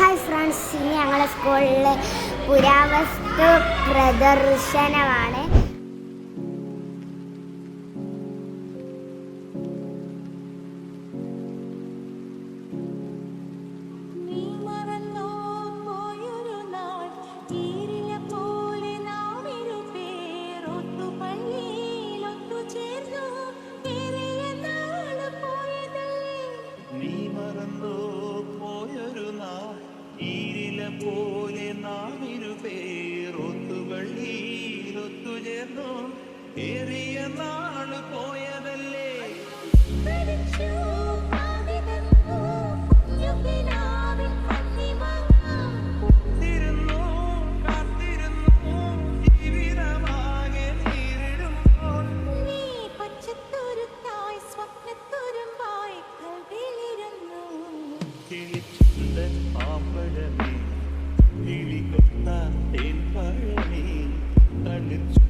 Hi friends ഇനി ഞങ്ങളുടെ സ്കൂളിലെ പുരാവസ്തു പ്രദർശനമാണ്. പോലെ നാം ഇരുപേർ ചേർന്നു. ഏറിയ നാൾ പോയതല്ലേ? Thank കാവിതന്നു Amen.